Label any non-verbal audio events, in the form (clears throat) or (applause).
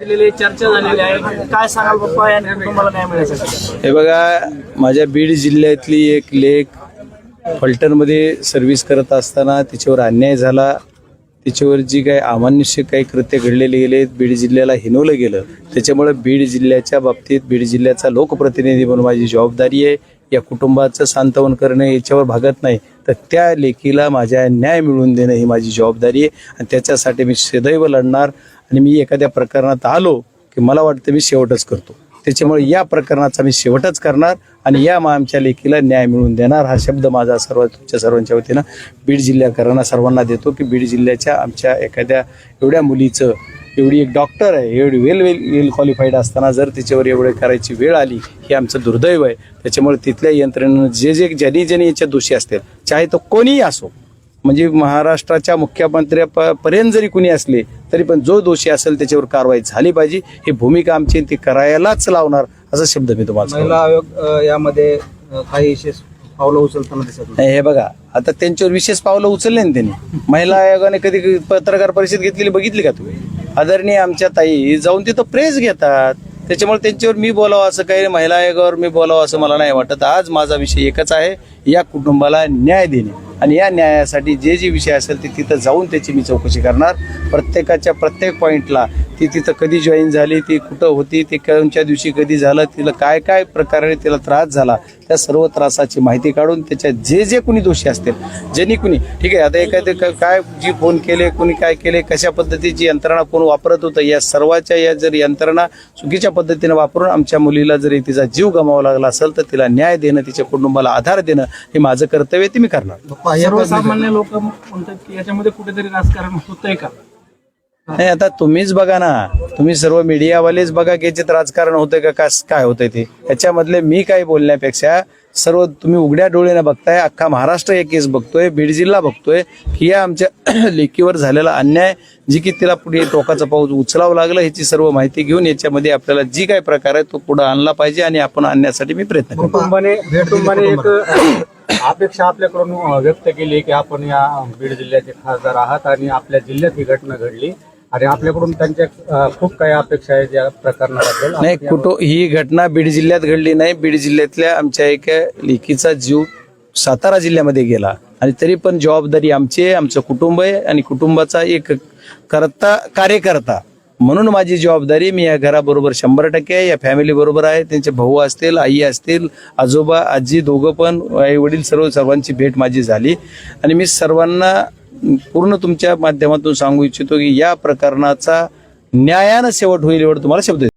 चर्चा झालेली आहे. काय सांगाल पप्पा या कुटुंबाला न्याय हे बघा माझ्या बीड जिल्ह्यातली एक लेख फलटणमध्ये सर्व्हिस करत असताना तिच्यावर अन्याय झाला. तिच्यावर जी काही अमानुष्य काही कृत्य घडलेले गेले बीड जिल्ह्याला हिनवलं गेलं. त्याच्यामुळे बीड जिल्ह्याच्या बाबतीत बीड जिल्ह्याचा लोकप्रतिनिधी म्हणून माझी जबाबदारी आहे. या कुटुंबाचं सांत्वन करणं याच्यावर भागत नाही तर त्या लेखीला माझ्या न्याय मिळवून देणं ही माझी जबाबदारी आहे आणि त्याच्यासाठी मी सदैव लढणार आणि मी एखाद्या प्रकरणात आलो की मला वाटतं मी शेवटच करतो. त्याच्यामुळे या प्रकरणाचा मी शेवटच करणार आणि या आमच्या लेखीला न्याय मिळवून देणार हा शब्द माझा सर्व तुमच्या सर्वांच्या वतीनं. बीड जिल्ह्याकरांना सर्वांना देतो की बीड जिल्ह्याच्या आमच्या एखाद्या एवढ्या मुलीचं एवढी एक डॉक्टर आहे एवढी वेल वेल वेल क्वालिफाईड असताना जर तिच्यावर एवढे करायची वेळ आली हे आमचं दुर्दैव आहे. त्याच्यामुळे तिथल्या यंत्रणेनं जे जे ज्यांनी ज्यांनी याच्या दोषी असतील चाहे तो कोणीही असो म्हणजे महाराष्ट्राच्या मुख्यमंत्र्यापर्यंत जरी कुणी असले तरी पण जो दोषी असेल त्याच्यावर कारवाई झाली पाहिजे. ही भूमिका आमची ती करायलाच लावणार असा शब्द मी तुम्हाला. महिला आयोग यामध्ये काही विशेष पावलं उचलताना दिसत. नाही हे बघा आता त्यांच्यावर विशेष पावलं उचलले ना त्यांनी. महिला आयोगाने कधी पत्रकार परिषद घेतलेली बघितली का तुम्ही? आदरणीय आमच्या ताई जाऊन तिथं प्रेस घेतात. त्याच्यामुळे त्यांच्यावर मी बोलावं असं काही महिला आयोगावर मी बोलावं असं मला नाही वाटत. आज माझा विषय एकच आहे या कुटुंबाला न्याय देणे. आणि या न्यायासाठी जे जे विषय असेल ते तिथं जाऊन त्याची मी चौकशी करणार. प्रत्येकाच्या प्रत्येक पॉईंटला ती तिथं कधी जॉईन झाली ती कुठं होती ते कोणत्या दिवशी कधी झालं तिला काय काय प्रकारे तिला त्रास झाला त्या सर्व त्रासाची माहिती काढून त्याच्या जे जे कुणी दोषी असतील ज्यांनी कुणी ठीक आहे आता एखादे क- काय जी फोन केले कुणी काय केले कशा पद्धतीची यंत्रणा कोण वापरत होतं या सर्वाच्या या जर यंत्रणा चुकीच्या पद्धतीने वापरून आमच्या मुलीला जरी तिचा जीव गमावा लागला असेल तर तिला न्याय देणं तिच्या कुटुंबाला आधार देणं हे माझं कर्तव्य ते मी करणार. सर्वसामान्य लोक म्हणतात की याच्यामध्ये कुठेतरी राजकारण होतंय का? नाही आता तुम्हीच बघा ना. तुम्ही सर्व मीडियावालेच बघा की याच्यात राजकारण होतंय का कास काय होतंय ते. याच्यामधले मी काय बोलण्यापेक्षा सर्व तुम्ही उघड्या डोळ्यानं बघताय. अख्खा महाराष्ट्र एक केस बघतोय. बीड जिल्हा बघतोय. की या आमच्या (clears throat) लेकीवर झालेला अन्याय जी की तिला पुढे टोकाचा पाऊस उचलावं लागलं ह्याची सर्व माहिती घेऊन याच्यामध्ये आपल्याला जी काय प्रकार आहे तो पुढे आणला पाहिजे आणि आपण आणण्यासाठी मी प्रयत्न करतो. कुटुंबाने एक अपेक्षा आपल्याकडून व्यक्त केली की आपण या बीड जिल्ह्याचे खासदार आहात आणि आपल्या जिल्ह्यात ही घटना घडली. आणि आपल्याकडून त्यांच्या खूप काही अपेक्षा आहेत या प्रकरणाबद्दल. नाही कुठं ही घटना बीड जिल्ह्यात घडली नाही. बीड जिल्ह्यातल्या आमच्या एका लेकीचा जीव सातारा जिल्ह्यामध्ये गेला. आणि तरी पण जबाबदारी आमची आहे आमचं कुटुंब आहे आणि कुटुंबाचा एक करता कार्यकर्ता म्हणून माझी जबाबदारी मी या घराबरोबर शंभर टक्के आहे या फॅमिली बरोबर आहे त्यांचे भाऊ असतील आई असतील आजोबा आजी दोघं पण आई वडील सर्व सर्वांची भेट माझी झाली. आणि मी सर्वांना पूर्ण तुमच्या माध्यमातून सांगू इच्छितो की या प्रकरणाचा न्यायानं शेवट होईल एवढं तुम्हाला शब्द